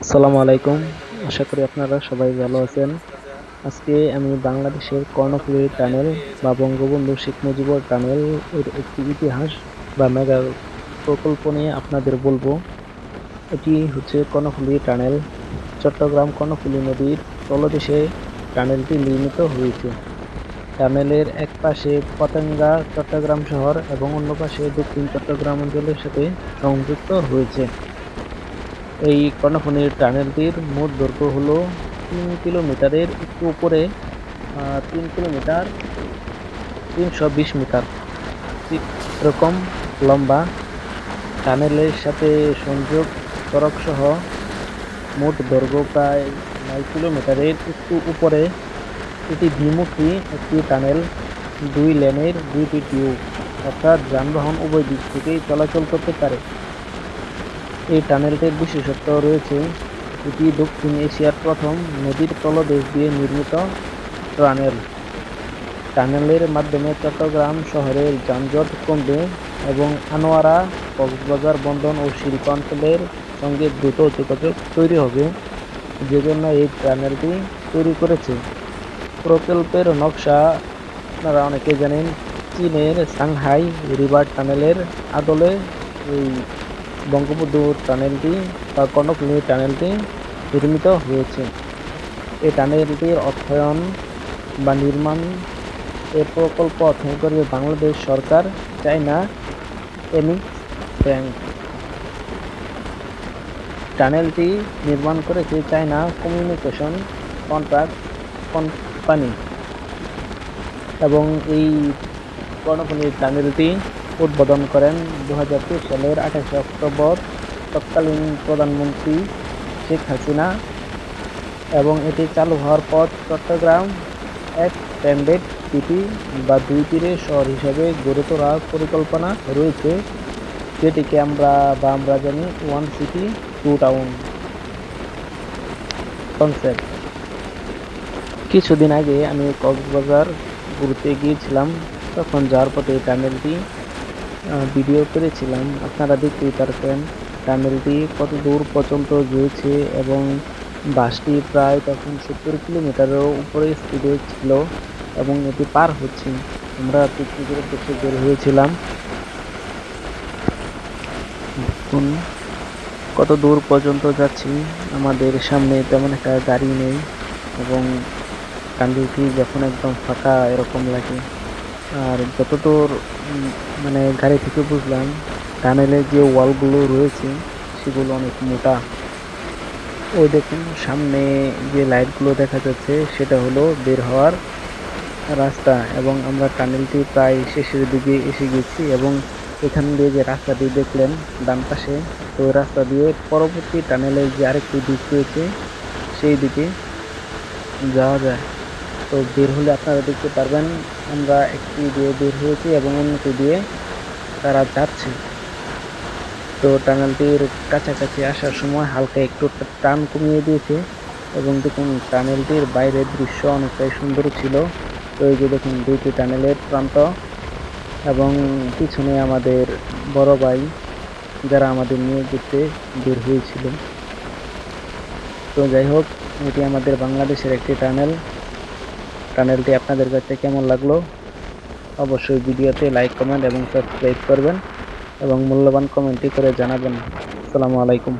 আসসালামু আলাইকুম। আশা করি আপনারা সবাই ভালো আছেন। আজকে আমি বাংলাদেশের কর্ণফুলী টানেল বা বঙ্গবন্ধু শেখ মুজিবুর টানেল এর একটি ইতিহাস বা মেগা প্রকল্প নিয়ে আপনাদের বলব। এটি হচ্ছে কর্ণফুলী টানেল। চট্টগ্রাম কর্ণফুলী নদীর তলদেশে টানেলটি নির্মিত হয়েছে। টানেলের এক পাশে পতেঙ্গা চট্টগ্রাম শহর এবং অন্য পাশে দক্ষিণ চট্টগ্রাম অঞ্চলের সাথে সংযুক্ত হয়েছে। এই কর্ণফুলীর টানেলটির মোট দৈর্ঘ্য হলো তিন কিলোমিটারের, একটু উপরে তিন কিলোমিটার, তিনশো বিশ মিটার। এরকম লম্বা টানেলের সাথে সংযোগ সড়ক সহ মোট দৈর্ঘ্য প্রায় নয় কিলোমিটারের, একটু উপরে। এটি দ্বিমুখী একটি টানেল, দুই লেনের দুইটি টিউব, অর্থাৎ যানবাহন উভয় দিক থেকেই চলাচল করতে পারে। এই টানেলটির বিশেষত্ব রয়েছে এটি দক্ষিণ এশিয়ার প্রথম নদীর তলদেশ দিয়ে নির্মিত টানেল। টানেলের মাধ্যমে চট্টগ্রাম শহরের যানজট কমবে এবং আনোয়ারা, কক্সবাজার বন্দর ও শিল্প অঞ্চলের সঙ্গে দ্রুত যোগাযোগ তৈরি হবে, যেজন্য এই টানেলটি তৈরি করেছে। প্রকল্পের নকশা, আপনারা অনেকে জানেন, চীনের সাংহাই রিভার টানেলের আদলে এই বঙ্গবন্ধু টানেলটি বা কর্ণফুলী টানেলটি নির্মিত হয়েছে। এই টানেলটির অর্থায়ন বা নির্মাণ এর প্রকল্প অর্থায়ন করবে বাংলাদেশ সরকার, চায়না এমিক্স ব্যাংক। টানেলটি নির্মাণ করেছে চায়না কমিউনিকেশন কন্ট্রাক্ট কোম্পানি। এবং এই কর্ণফুলী টানেলটি উদ্বোধন করেন দু সালের আঠাশে অক্টোবর তৎকালীন প্রধানমন্ত্রী শেখ হাসিনা এবং এটি চালু হওয়ার পর চট্টগ্রাম এক এক্সটেন্ডেড সিটি বা দুই তীরে শহর হিসেবে গড়ে তোলার পরিকল্পনা রয়েছে, যেটিকে আমরা বা আমরা জানি one city, two town concept. কিছুদিন আগে আমি কক্সবাজার ঘুরতে গিয়েছিলাম, তখন যাওয়ার পথে এই টানেলটি ভিডিও করেছিলাম। আপনারা দেখতেই পারছেন টানেলটি কত দূর পর্যন্ত গিয়েছে এবং বাসটি প্রায় তখন সত্তর কিলোমিটারেরও উপরে স্পিডে ছিল এবং এটি পার হচ্ছে। আমরা পিকনিকের উদ্দেশ্যে বের হয়েছিলাম। কত দূর পর্যন্ত যাচ্ছি, আমাদের সামনে তেমন একটা গাড়ি নেই এবং টানেলটি যখন একদম ফাঁকা এরকম লাগে। আর যতদূর মানে গাড়ি থেকে বুঝলাম টানেলের যে ওয়ালগুলো রয়েছে, সেগুলো অনেক মোটা। ওই দেখুন, সামনে যে লাইটগুলো দেখা যাচ্ছে, সেটা হলো বের হওয়ার রাস্তা এবং আমরা টানেলটি প্রায় শেষের দিকে এসে গেছি এবং এখান দিয়ে যে রাস্তাটি দেখলেন, ডান পাশে ওই রাস্তা দিয়ে পরবর্তী টানেলের যে আরেকটি দিক রয়েছে, সেই দিকে যাওয়া যায়। তো বের হলে আপনারা দেখতে পারবেন, আমরা একটি দিয়ে বের হয়েছি এবং অন্যটি দিয়ে তারা যাচ্ছে। তো টানেলটির কাছাকাছি আসার সময় হালকা একটু টান কমিয়ে দিয়েছে এবং দেখুন টানেলটির বাইরের দৃশ্য অনেকটাই সুন্দর ছিল। তো এই যে দেখুন দুইটি টানেলের প্রান্ত এবং পিছনে আমাদের বড় ভাই যারা আমাদের নিয়ে ঘুরতে বের হয়েছিল। তো যাই হোক, এটি আমাদের বাংলাদেশের একটি টানেল। টানেলটি আপনাদের কাছে কেমন লাগল, অবশ্যই ভিডিওতে লাইক কমেন্ট এবং সাবস্ক্রাইব করবেন এবং মূল্যবান কমেন্টটি করে জানাবেন। আসসালামু আলাইকুম।